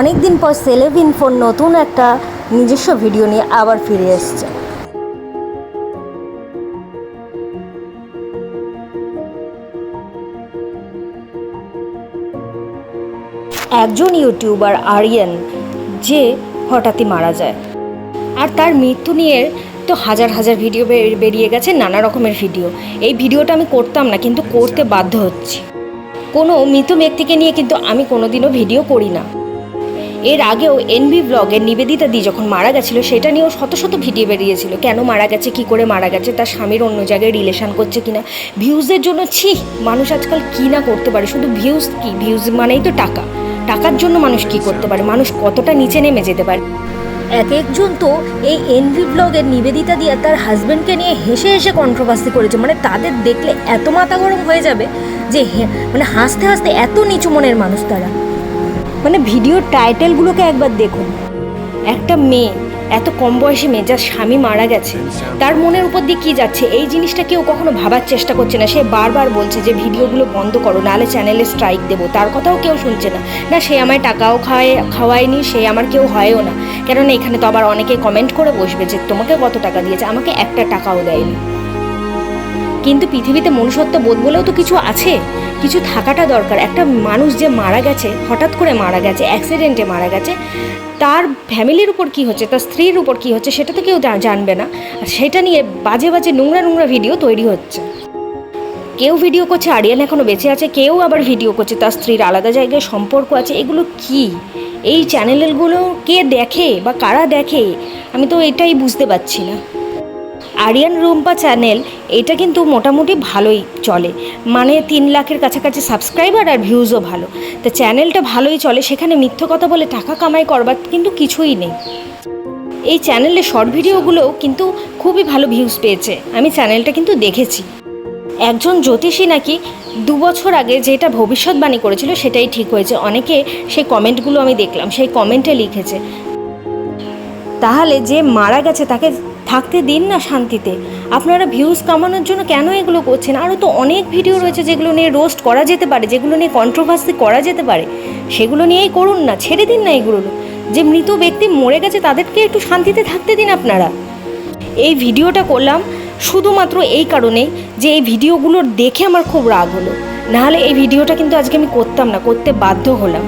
অনেক দিন পর সেলেভ ইনফোর নতুন একটা নিজস্ব ভিডিও নিয়ে আবার ফিরে এসছে। একজন ইউটিউবার আরিয়ান, যে হঠাৎই মারা যায়। আর তার মৃত্যু নিয়ে তো হাজার হাজার ভিডিও বেরিয়ে গেছে, নানা রকমের ভিডিও এই ভিডিওটা আমি করতাম না, কিন্তু করতে বাধ্য হচ্ছি। কোনো মৃত ব্যক্তিকে নিয়ে কিন্তু আমি কোনোদিনও ভিডিও করি না। এর আগেও এনবি ব্লগের নিবেদিতা দি যখন মারা গেছিল, সেটা নিয়েও শত শত ভিডিও বেরিয়েছিল। কেন মারা গেছে, কি করে মারা গেছে, তার স্বামীর অন্য জায়গায় রিলেশন করছে কিনা? ভিউজের জন্য ছি, মানুষ আজকাল কী না করতে পারে? শুধু ভিউজ কি? ভিউজ মানেই তো টাকা। টাকার জন্য মানুষ কি করতে পারে? মানুষ কতটা নিচে নেমে যেতে পারে? এক একজন তো এই এনভি ব্লগের নিবেদিতা দিয়ে তার হাজব্যান্ডকে নিয়ে হেসে হেসে কন্ট্রোভার্সি করেছে। মানে তাদের দেখলে এত মাথা গরম হয়ে যাবে যে মানে হাসতে হাসতে এত নিচু মনের মানুষ তারা। মানে ভিডিওর টাইটেলগুলোকে একবার দেখুন। একটা মেয়ে, এত কম বয়সী মেয়ে, যার স্বামী মারা গেছে, তার মনের উপর দিয়ে কী যাচ্ছে? এই জিনিসটা কেউ কখনো ভাবার চেষ্টা করছে না। সে বারবার বলছে যে, ভিডিওগুলো বন্ধ করো, নাহলে চ্যানেলে স্ট্রাইক দেবো। তার কথাও কেউ শুনছে না। না, সে আমায় টাকাও খাওয়ায় খাওয়ায়নি, সে আমার কেউ হয়ও না। কেননা এখানে তো আবার অনেকে কমেন্ট করে বসবে যে, তোমাকে কত টাকা দিয়েছে? আমাকে একটা টাকাও দেয়নি। কিন্তু পৃথিবীতে মনুষ্যত্ব বোধ বলেও তো কিছু আছে? কিছু থাকাটা দরকার। একটা মানুষ যে মারা গেছে, হঠাৎ করে মারা গেছে অ্যাক্সিডেন্টে মারা গেছে, তার ফ্যামিলির উপর কি হচ্ছে, তার স্ত্রীর উপর কি হচ্ছে, সেটা তো কেউ জানবে না। আর সেটা নিয়ে বাজে বাজে নোংরা নোংরা ভিডিও তৈরি হচ্ছে। কেউ ভিডিও করছে, আরিয়ান এখনও বেঁচে আছে, কেউ আবার ভিডিও করছে, তার স্ত্রীর আলাদা জায়গায় সম্পর্ক আছে, এগুলো কি? এই চ্যানেলগুলো কে দেখে বা কারা দেখে? আমি তো এটাই বুঝতে পারছি না। আরিয়ান রুম্পা চ্যানেল, এটা কিন্তু মোটামুটি ভালোই চলে। মানে তিন লাখের কাছাকাছি সাবস্ক্রাইবার আর ভিউজও ভালো। তো চ্যানেলটা ভালোই চলে, সেখানে মিথ্য কথা বলে টাকা কামাই করবার কিন্তু কিছুই নেই। এই চ্যানেলের শর্ট ভিডিওগুলোও কিন্তু খুবই ভালো ভিউজ পেয়েছে, আমি চ্যানেলটা কিন্তু দেখেছি। একজন জ্যোতিষী নাকি দু বছর আগে যেটা ভবিষ্যৎবাণী করেছিল সেটাই ঠিক হয়েছে। অনেকে সেই কমেন্টগুলো আমি দেখলাম, সেই কমেন্টে লিখেছে তাহলে যে মারা গেছে তাকে থাকতে দিন না শান্তিতে। আপনারা ভিউজ কামানোর জন্য কেন এগুলো করছেন? আরও তো অনেক ভিডিও রয়েছে যেগুলো নিয়ে রোস্ট করা যেতে পারে, যেগুলো নিয়ে কন্ট্রোভার্সি করা যেতে পারে। সেগুলো নিয়েই করুন না, ছেড়ে দিন না এগুলো। যে মৃত ব্যক্তি মরে গেছে তাদেরকে একটু শান্তিতে থাকতে দিন আপনারা। এই ভিডিওটা করলাম শুধুমাত্র এই কারণেই যে এই ভিডিওগুলোর দেখে আমার খুব রাগ হলো। নাহলে এই ভিডিওটা কিন্তু আজকে আমি করতাম না, করতে বাধ্য হলাম।